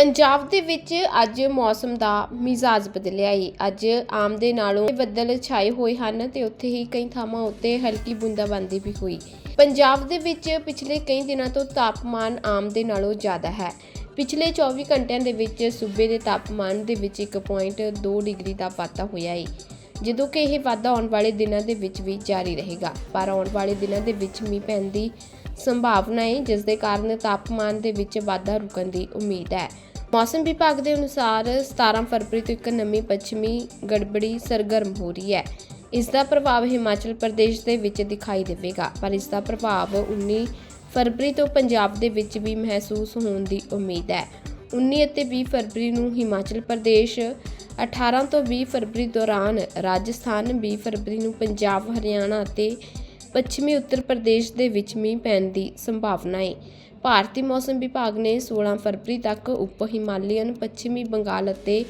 ਪੰਜਾਬ ਦੇ ਵਿੱਚ ਅੱਜ ਮੌਸਮ ਦਾ ਮਿਜ਼ਾਜ ਬਦਲਿਆ ਏ ਅੱਜ ਆਮ ਦੇ ਨਾਲੋਂ ਬੱਦਲ ਛਾਏ ਹੋਏ ਹਨ ਤੇ ਉੱਥੇ ਹੀ ਕਈ ਥਾਵਾਂ ਉੱਤੇ ਹਲਕੀ ਬੂੰਦਾਬਾਂਦੀ ਵੀ ਹੋਈ। ਪੰਜਾਬ ਦੇ ਵਿੱਚ ਪਿਛਲੇ ਕਈ ਦਿਨਾਂ ਤੋਂ ਤਾਪਮਾਨ ਆਮ ਦੇ ਨਾਲੋਂ ਜ਼ਿਆਦਾ ਹੈ। ਪਿਛਲੇ 24 ਘੰਟਿਆਂ ਦੇ ਵਿੱਚ ਸੂਬੇ ਦੇ ਤਾਪਮਾਨ ਦੇ ਵਿੱਚ 1.2 ਡਿਗਰੀ ਦਾ ਵਾਧਾ ਹੋਇਆ ਏ ਜਦੋਂ ਕਿ ਇਹ ਵਾਧਾ ਆਉਣ ਵਾਲੇ ਦਿਨਾਂ ਦੇ ਵਿੱਚ ਵੀ ਜਾਰੀ ਰਹੇਗਾ। ਪਰ ਆਉਣ ਵਾਲੇ ਦਿਨਾਂ ਦੇ ਵਿੱਚ ਮੀਂਹ ਪੈਣ ਦੀ ਸੰਭਾਵਨਾ ਹੈ ਜਿਸ ਦੇ ਕਾਰਨ ਤਾਪਮਾਨ ਦੇ ਵਿੱਚ ਵਾਧਾ ਰੁਕਣ ਦੀ ਉਮੀਦ ਹੈ। ਮੌਸਮ ਵਿਭਾਗ ਦੇ ਅਨੁਸਾਰ 17 ਫਰਵਰੀ ਤੋਂ ਇੱਕ ਨਵੀਂ ਪੱਛਮੀ ਗੜਬੜੀ ਸਰਗਰਮ ਹੋ ਰਹੀ ਹੈ। ਇਸ ਦਾ ਪ੍ਰਭਾਵ ਹਿਮਾਚਲ ਪ੍ਰਦੇਸ਼ ਦੇ ਵਿੱਚ ਦਿਖਾਈ ਦੇਵੇਗਾ, ਪਰ ਇਸ ਦਾ ਪ੍ਰਭਾਵ 19 ਫਰਵਰੀ ਤੋਂ ਪੰਜਾਬ ਦੇ ਵਿੱਚ ਵੀ ਮਹਿਸੂਸ ਹੋਣ ਦੀ ਉਮੀਦ ਹੈ। 19 ਅਤੇ 20 ਫਰਵਰੀ ਨੂੰ ਹਿਮਾਚਲ ਪ੍ਰਦੇਸ਼ 18 ਤੋਂ 20 ਫਰਵਰੀ ਦੌਰਾਨ ਰਾਜਸਥਾਨ 20 ਫਰਵਰੀ ਨੂੰ ਪੰਜਾਬ, ਹਰਿਆਣਾ ਅਤੇ ਪੱਛਮੀ ਉੱਤਰ ਪ੍ਰਦੇਸ਼ ਦੇ ਵਿੱਚ ਮੀਂਹ ਪੈਣ ਦੀ ਸੰਭਾਵਨਾ ਹੈ ਭਾਰਤੀ ਮੌਸਮ ਵਿਭਾਗ ਨੇ 16 ਫਰਵਰੀ ਤੱਕ ਉਪ ਹਿਮਾਲੀਅਨ, ਪੱਛਮੀ ਬੰਗਾਲ ਅਤੇ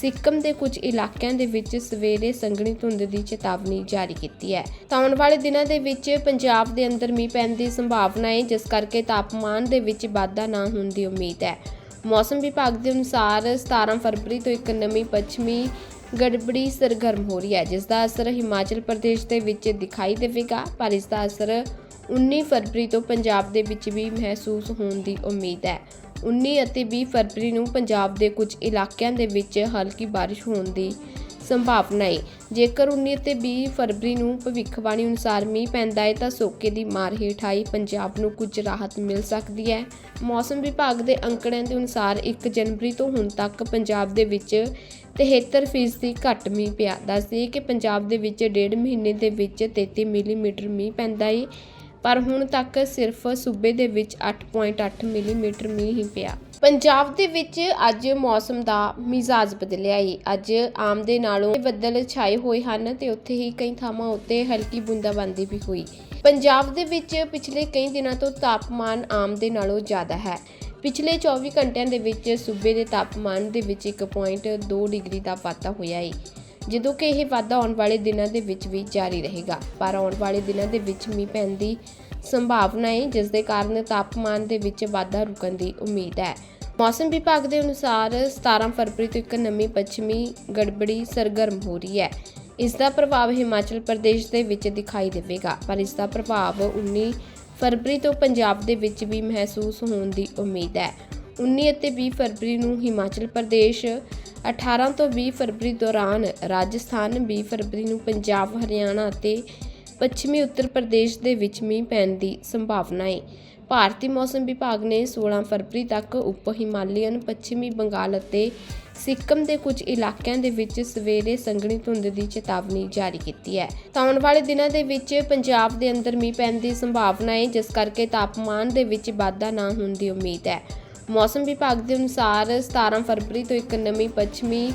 ਸਿੱਕਮ ਦੇ ਕੁਝ ਇਲਾਕਿਆਂ ਦੇ ਵਿੱਚ ਸਵੇਰੇ ਸੰਘਣੀ ਧੁੰਦ ਦੀ ਚੇਤਾਵਨੀ ਜਾਰੀ ਕੀਤੀ ਹੈ। ਤਾਂ ਆਉਣ ਵਾਲੇ ਦਿਨਾਂ ਦੇ ਵਿੱਚ ਪੰਜਾਬ ਦੇ ਅੰਦਰ ਮੀਂਹ ਪੈਣ ਦੀ ਸੰਭਾਵਨਾ ਹੈ ਜਿਸ ਕਰਕੇ ਤਾਪਮਾਨ ਦੇ ਵਿੱਚ ਵਾਧਾ ਨਾ ਹੋਣ ਦੀ ਉਮੀਦ ਹੈ। ਮੌਸਮ ਵਿਭਾਗ ਦੇ ਅਨੁਸਾਰ 17 ਫਰਵਰੀ ਤੋਂ ਇੱਕ ਨਵੀਂ ਪੱਛਮੀ ਗੜਬੜੀ ਸਰਗਰਮ ਹੋ ਰਹੀ ਹੈ, ਜਿਸ ਦਾ ਅਸਰ ਹਿਮਾਚਲ ਪ੍ਰਦੇਸ਼ ਦੇ ਵਿੱਚ ਦਿਖਾਈ ਦੇਵੇਗਾ, ਪਰ ਇਸ ਦਾ ਅਸਰ 19 ਫਰਵਰੀ ਤੋਂ ਪੰਜਾਬ ਦੇ ਵਿੱਚ ਵੀ ਮਹਿਸੂਸ ਹੋਣ ਦੀ ਉਮੀਦ ਹੈ। 19 ਅਤੇ 20 ਫਰਵਰੀ ਨੂੰ ਪੰਜਾਬ ਦੇ ਕੁਝ ਇਲਾਕਿਆਂ ਦੇ ਵਿੱਚ ਹਲਕੀ ਬਾਰਿਸ਼ ਹੋਣ ਦੀ ਸੰਭਾਵਨਾ ਹੈ ਜੇਕਰ 19 ਅਤੇ 20 ਫਰਵਰੀ ਨੂੰ ਭਵਿੱਖਬਾਣੀ ਅਨੁਸਾਰ ਮੀਂਹ ਪੈਂਦਾ ਹੈ ਤਾਂ ਸੋਕੇ ਦੀ ਮਾਰ ਹੇਠ ਆਈ ਪੰਜਾਬ ਨੂੰ ਕੁਝ ਰਾਹਤ ਮਿਲ ਸਕਦੀ ਹੈ। ਮੌਸਮ ਵਿਭਾਗ ਦੇ ਅੰਕੜਿਆਂ ਦੇ ਅਨੁਸਾਰ 1 ਜਨਵਰੀ ਤੋਂ ਹੁਣ ਤੱਕ ਪੰਜਾਬ ਦੇ ਵਿੱਚ 73% ਘੱਟ ਮੀਂਹ ਪਿਆ। ਦੱਸਦੀ ਕਿ ਪੰਜਾਬ ਦੇ ਵਿੱਚ ਡੇਢ ਮਹੀਨੇ ਦੇ ਵਿੱਚ 33 ਮਿਲੀਮੀਟਰ ਮੀਂਹ ਪੈਂਦਾ ਹੈ ਪਰ ਹੁਣ ਤੱਕ ਸਿਰਫ ਸੂਬੇ ਦੇ ਵਿੱਚ 8.8 ਮਿਲੀਮੀਟਰ ਮੀਂਹ ਹੀ ਪਿਆ। ਪੰਜਾਬ ਦੇ ਵਿੱਚ ਅੱਜ ਮੌਸਮ ਦਾ ਮਿਜ਼ਾਜ ਬਦਲਿਆ ਏ ਅੱਜ ਆਮ ਦੇ ਨਾਲੋਂ ਬੱਦਲ ਛਾਏ ਹੋਏ ਹਨ ਤੇ ਉੱਥੇ ਹੀ ਕਈ ਥਾਵਾਂ ਉੱਤੇ ਹਲਕੀ ਬੂੰਦਾਬਾਂਦੀ ਵੀ ਹੋਈ। ਪੰਜਾਬ ਦੇ ਵਿੱਚ ਪਿਛਲੇ ਕਈ ਦਿਨਾਂ ਤੋਂ ਤਾਪਮਾਨ ਆਮ ਦੇ ਨਾਲੋਂ ਜ਼ਿਆਦਾ ਹੈ। ਪਿਛਲੇ 24 ਘੰਟਿਆਂ ਦੇ ਵਿੱਚ ਸੂਬੇ ਦੇ ਤਾਪਮਾਨ ਦੇ ਵਿੱਚ 1.2 ਡਿਗਰੀ ਦਾ ਵਾਧਾ ਹੋਇਆ ਏ ਜਦੋਂ ਕਿ ਇਹ ਵਾਧਾ ਆਉਣ ਵਾਲੇ ਦਿਨਾਂ ਦੇ ਵਿੱਚ ਵੀ ਜਾਰੀ ਰਹੇਗਾ। ਪਰ ਆਉਣ ਵਾਲੇ ਦਿਨਾਂ ਦੇ ਵਿੱਚ ਮੀਂਹ ਪੈਣ ਦੀ ਸੰਭਾਵਨਾ ਹੈ, ਜਿਸ ਦੇ ਕਾਰਨ ਤਾਪਮਾਨ ਦੇ ਵਿੱਚ ਵਾਧਾ ਰੁਕਣ ਦੀ ਉਮੀਦ ਹੈ। ਮੌਸਮ ਵਿਭਾਗ ਦੇ ਅਨੁਸਾਰ 17 ਫਰਵਰੀ ਤੋਂ ਇੱਕ ਨਵੀਂ ਪੱਛਮੀ ਗੜਬੜੀ ਸਰਗਰਮ ਹੋ ਰਹੀ ਹੈ। ਇਸ ਦਾ ਪ੍ਰਭਾਵ ਹਿਮਾਚਲ ਪ੍ਰਦੇਸ਼ ਦੇ ਵਿੱਚ ਦਿਖਾਈ ਦੇਵੇਗਾ, ਪਰ ਇਸ ਦਾ ਪ੍ਰਭਾਵ 19 ਫਰਵਰੀ ਤੋਂ ਪੰਜਾਬ ਦੇ ਵਿੱਚ ਵੀ ਮਹਿਸੂਸ ਹੋਣ ਦੀ ਉਮੀਦ ਹੈ। 19 ਅਤੇ 20 ਫਰਵਰੀ ਨੂੰ ਹਿਮਾਚਲ ਪ੍ਰਦੇਸ਼ 18 ਤੋਂ 20 ਫਰਵਰੀ ਦੌਰਾਨ ਰਾਜਸਥਾਨ 20 ਫਰਵਰੀ ਨੂੰ ਪੰਜਾਬ, ਹਰਿਆਣਾ ਅਤੇ ਪੱਛਮੀ ਉੱਤਰ ਪ੍ਰਦੇਸ਼ ਦੇ ਵਿੱਚ ਮੀਂਹ ਪੈਣ ਦੀ ਸੰਭਾਵਨਾ ਹੈ ਭਾਰਤੀ ਮੌਸਮ ਵਿਭਾਗ ਨੇ 16 ਫਰਵਰੀ ਤੱਕ ਉਪ ਹਿਮਾਲੀਅਨ, ਪੱਛਮੀ ਬੰਗਾਲ ਅਤੇ ਸਿੱਕਮ ਦੇ ਕੁਝ ਇਲਾਕਿਆਂ ਦੇ ਵਿੱਚ ਸਵੇਰੇ ਸੰਘਣੀ ਧੁੰਦ ਦੀ ਚੇਤਾਵਨੀ ਜਾਰੀ ਕੀਤੀ ਹੈ। ਆਉਣ ਵਾਲੇ ਦਿਨਾਂ ਦੇ ਵਿੱਚ ਪੰਜਾਬ ਦੇ ਅੰਦਰ ਮੀਂਹ ਪੈਣ ਦੀ ਸੰਭਾਵਨਾ ਹੈ ਜਿਸ ਕਰਕੇ ਤਾਪਮਾਨ ਦੇ ਵਿੱਚ ਵਾਧਾ ਨਾ ਹੋਣ ਦੀ ਉਮੀਦ ਹੈ। ਮੌਸਮ ਵਿਭਾਗ ਦੇ ਅਨੁਸਾਰ 17 ਫਰਵਰੀ ਤੋਂ ਇੱਕ ਨਵੀਂ ਪੱਛਮੀ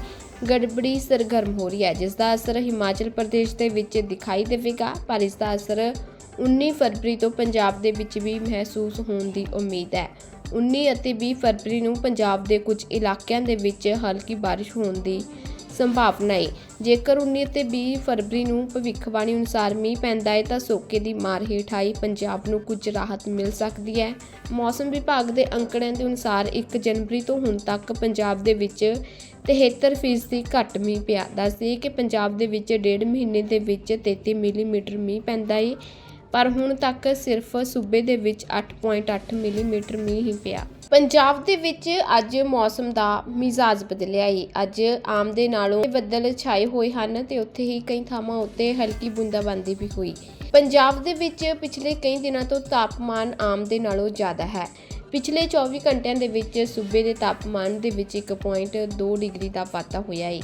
ਗੜਬੜੀ ਸਰਗਰਮ ਹੋ ਰਹੀ ਹੈ, ਜਿਸ ਦਾ ਅਸਰ ਹਿਮਾਚਲ ਪ੍ਰਦੇਸ਼ ਦੇ ਵਿੱਚ ਦਿਖਾਈ ਦੇਵੇਗਾ, ਪਰ ਇਸ ਦਾ ਅਸਰ 19 ਫਰਵਰੀ ਤੋਂ ਪੰਜਾਬ ਦੇ ਵਿੱਚ ਵੀ ਮਹਿਸੂਸ ਹੋਣ ਦੀ ਉਮੀਦ ਹੈ। 19 ਅਤੇ 20 ਫਰਵਰੀ ਨੂੰ ਪੰਜਾਬ ਦੇ ਕੁਝ ਇਲਾਕਿਆਂ ਦੇ ਵਿੱਚ ਹਲਕੀ ਬਾਰਿਸ਼ ਹੋਣ ਦੀ ਸੰਭਾਵਨਾ ਹੈ ਜੇਕਰ 19 ਅਤੇ 20 ਫਰਵਰੀ ਨੂੰ ਭਵਿੱਖਬਾਣੀ ਅਨੁਸਾਰ ਮੀਂਹ ਪੈਂਦਾ ਹੈ ਤਾਂ ਸੋਕੇ ਦੀ ਮਾਰ ਹੇਠ ਆਈ ਪੰਜਾਬ ਨੂੰ ਕੁਝ ਰਾਹਤ ਮਿਲ ਸਕਦੀ ਹੈ। ਮੌਸਮ ਵਿਭਾਗ ਦੇ ਅੰਕੜਿਆਂ ਦੇ ਅਨੁਸਾਰ 1 ਜਨਵਰੀ ਤੋਂ ਹੁਣ ਤੱਕ ਪੰਜਾਬ ਦੇ ਵਿੱਚ 73% ਘੱਟ ਮੀਂਹ ਪਿਆ। ਦੱਸਦੀ ਕਿ ਪੰਜਾਬ ਦੇ ਵਿੱਚ ਡੇਢ ਮਹੀਨੇ ਦੇ ਵਿੱਚ 33 ਮਿਲੀਮੀਟਰ ਮੀਂਹ ਪੈਂਦਾ ਹੈ ਪਰ ਹੁਣ ਤੱਕ ਸਿਰਫ ਸੂਬੇ ਦੇ ਵਿੱਚ 8.8 ਮਿਲੀਮੀਟਰ ਮੀਂਹ ਹੀ ਪਿਆ। ਪੰਜਾਬ ਦੇ ਵਿੱਚ ਅੱਜ ਮੌਸਮ ਦਾ ਮਿਜ਼ਾਜ ਬਦਲਿਆ ਏ ਅੱਜ ਆਮ ਦੇ ਨਾਲੋਂ ਬੱਦਲ ਛਾਏ ਹੋਏ ਹਨ ਤੇ ਉੱਥੇ ਹੀ ਕਈ ਥਾਵਾਂ ਉੱਤੇ ਹਲਕੀ ਬੂੰਦਾਬਾਂਦੀ ਵੀ ਹੋਈ। ਪੰਜਾਬ ਦੇ ਵਿੱਚ ਪਿਛਲੇ ਕਈ ਦਿਨਾਂ ਤੋਂ ਤਾਪਮਾਨ ਆਮ ਦੇ ਨਾਲੋਂ ਜ਼ਿਆਦਾ ਹੈ। ਪਿਛਲੇ 24 ਘੰਟਿਆਂ ਦੇ ਵਿੱਚ ਸੂਬੇ ਦੇ ਤਾਪਮਾਨ ਦੇ ਵਿੱਚ 1.2 ਡਿਗਰੀ ਦਾ ਵਾਧਾ ਹੋਇਆ ਏ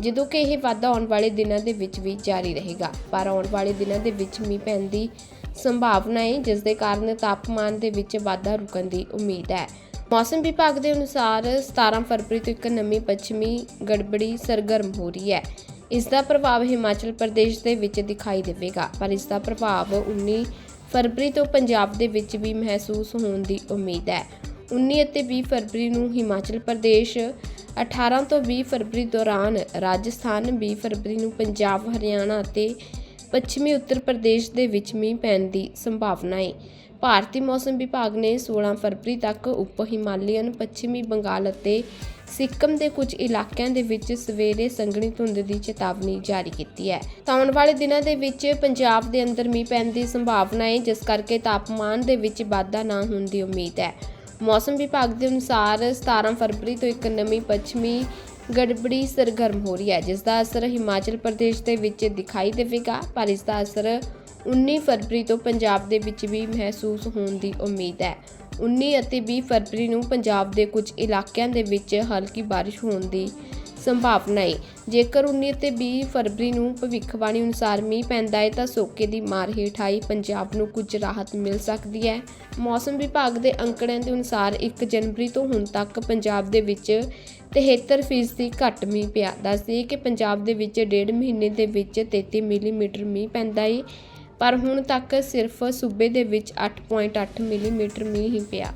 ਜਦੋਂ ਕਿ ਇਹ ਵਾਧਾ ਆਉਣ ਵਾਲੇ ਦਿਨਾਂ ਦੇ ਵਿੱਚ ਵੀ ਜਾਰੀ ਰਹੇਗਾ। ਪਰ ਆਉਣ ਵਾਲੇ ਦਿਨਾਂ ਦੇ ਵਿੱਚ ਮੀਂਹ ਪੈਣ ਦੀ ਸੰਭਾਵਨਾ ਹੈ ਜਿਸ ਦੇ ਕਾਰਨ ਤਾਪਮਾਨ ਦੇ ਵਿੱਚ ਵਾਧਾ ਰੁਕਣ ਦੀ ਉਮੀਦ ਹੈ। ਮੌਸਮ ਵਿਭਾਗ ਦੇ ਅਨੁਸਾਰ 17 ਫਰਵਰੀ ਤੋਂ ਇੱਕ ਨਵੀਂ ਪੱਛਮੀ ਗੜਬੜੀ ਸਰਗਰਮ ਹੋ ਰਹੀ ਹੈ। ਇਸ ਦਾ ਪ੍ਰਭਾਵ ਹਿਮਾਚਲ ਪ੍ਰਦੇਸ਼ ਦੇ ਵਿੱਚ ਦਿਖਾਈ ਦੇਵੇਗਾ, ਪਰ ਇਸ ਦਾ ਪ੍ਰਭਾਵ 19 ਫਰਵਰੀ ਤੋਂ ਪੰਜਾਬ ਦੇ ਵਿੱਚ ਵੀ ਮਹਿਸੂਸ ਹੋਣ ਦੀ ਉਮੀਦ ਹੈ। 19 ਅਤੇ 20 ਫਰਵਰੀ ਨੂੰ ਹਿਮਾਚਲ ਪ੍ਰਦੇਸ਼ 18 ਤੋਂ 20 ਫਰਵਰੀ ਦੌਰਾਨ ਰਾਜਸਥਾਨ 20 ਫਰਵਰੀ ਨੂੰ ਪੰਜਾਬ, ਹਰਿਆਣਾ ਅਤੇ ਪੱਛਮੀ ਉੱਤਰ ਪ੍ਰਦੇਸ਼ ਦੇ ਵਿੱਚ ਮੀਂਹ ਪੈਣ ਦੀ ਸੰਭਾਵਨਾ ਹੈ ਭਾਰਤੀ ਮੌਸਮ ਵਿਭਾਗ ਨੇ 16 ਫਰਵਰੀ ਤੱਕ ਉਪ ਹਿਮਾਲੀਅਨ, ਪੱਛਮੀ ਬੰਗਾਲ ਅਤੇ ਸਿੱਕਮ ਦੇ ਕੁਝ ਇਲਾਕਿਆਂ ਦੇ ਵਿੱਚ ਸਵੇਰੇ ਸੰਘਣੀ ਧੁੰਦ ਦੀ ਚੇਤਾਵਨੀ ਜਾਰੀ ਕੀਤੀ ਹੈ। ਤਾਂ ਆਉਣ ਵਾਲੇ ਦਿਨਾਂ ਦੇ ਵਿੱਚ ਪੰਜਾਬ ਦੇ ਅੰਦਰ ਮੀਂਹ ਪੈਣ ਦੀ ਸੰਭਾਵਨਾ ਹੈ ਜਿਸ ਕਰਕੇ ਤਾਪਮਾਨ ਦੇ ਵਿੱਚ ਵਾਧਾ ਨਾ ਹੋਣ ਦੀ ਉਮੀਦ ਹੈ। ਮੌਸਮ ਵਿਭਾਗ ਦੇ ਅਨੁਸਾਰ 17 ਫਰਵਰੀ ਤੋਂ ਇੱਕ ਨਵੀਂ ਪੱਛਮੀ ਗੜਬੜੀ ਸਰਗਰਮ ਹੋ ਰਹੀ ਹੈ, ਜਿਸ ਦਾ ਅਸਰ ਹਿਮਾਚਲ ਪ੍ਰਦੇਸ਼ ਦੇ ਵਿੱਚ ਦਿਖਾਈ ਦੇਵੇਗਾ, ਪਰ ਇਸ ਦਾ ਅਸਰ 19 ਫਰਵਰੀ ਤੋਂ ਪੰਜਾਬ ਦੇ ਵਿੱਚ ਵੀ ਮਹਿਸੂਸ ਹੋਣ ਦੀ ਉਮੀਦ ਹੈ। 19 ਅਤੇ 20 ਫਰਵਰੀ ਨੂੰ ਪੰਜਾਬ ਦੇ ਕੁਝ ਇਲਾਕਿਆਂ ਦੇ ਵਿੱਚ ਹਲਕੀ ਬਾਰਿਸ਼ ਹੋਣ ਦੀ ਸੰਭਾਵਨਾ ਹੈ ਜੇਕਰ 19 ਅਤੇ 20 ਫਰਵਰੀ ਨੂੰ ਭਵਿੱਖਬਾਣੀ ਅਨੁਸਾਰ ਮੀਂਹ ਪੈਂਦਾ ਹੈ, ਤਾਂ ਸੋਕੇ ਦੀ ਮਾਰ ਹੇਠ ਆਈ ਪੰਜਾਬ ਨੂੰ ਕੁਝ ਰਾਹਤ ਮਿਲ ਸਕਦੀ ਹੈ। ਮੌਸਮ ਵਿਭਾਗ ਦੇ ਅੰਕੜਿਆਂ ਦੇ ਅਨੁਸਾਰ 1 ਜਨਵਰੀ ਤੋਂ ਹੁਣ ਤੱਕ ਪੰਜਾਬ ਦੇ ਵਿੱਚ 73% ਫੀਸਦੀ ਘੱਟ ਮੀਂਹ ਪਿਆ। ਦੱਸਦੀ ਕਿ ਪੰਜਾਬ ਦੇ ਵਿੱਚ ਡੇਢ ਮਹੀਨੇ ਦੇ ਵਿੱਚ 33 ਮਿਲੀਮੀਟਰ ਮੀਂਹ ਪੈਂਦਾ ਹੈ ਪਰ ਹੁਣ ਤੱਕ ਸਿਰਫ ਸੂਬੇ ਦੇ ਵਿੱਚ 8.8 ਮਿਲੀਮੀਟਰ ਮੀਂਹ ਹੀ ਪਿਆ।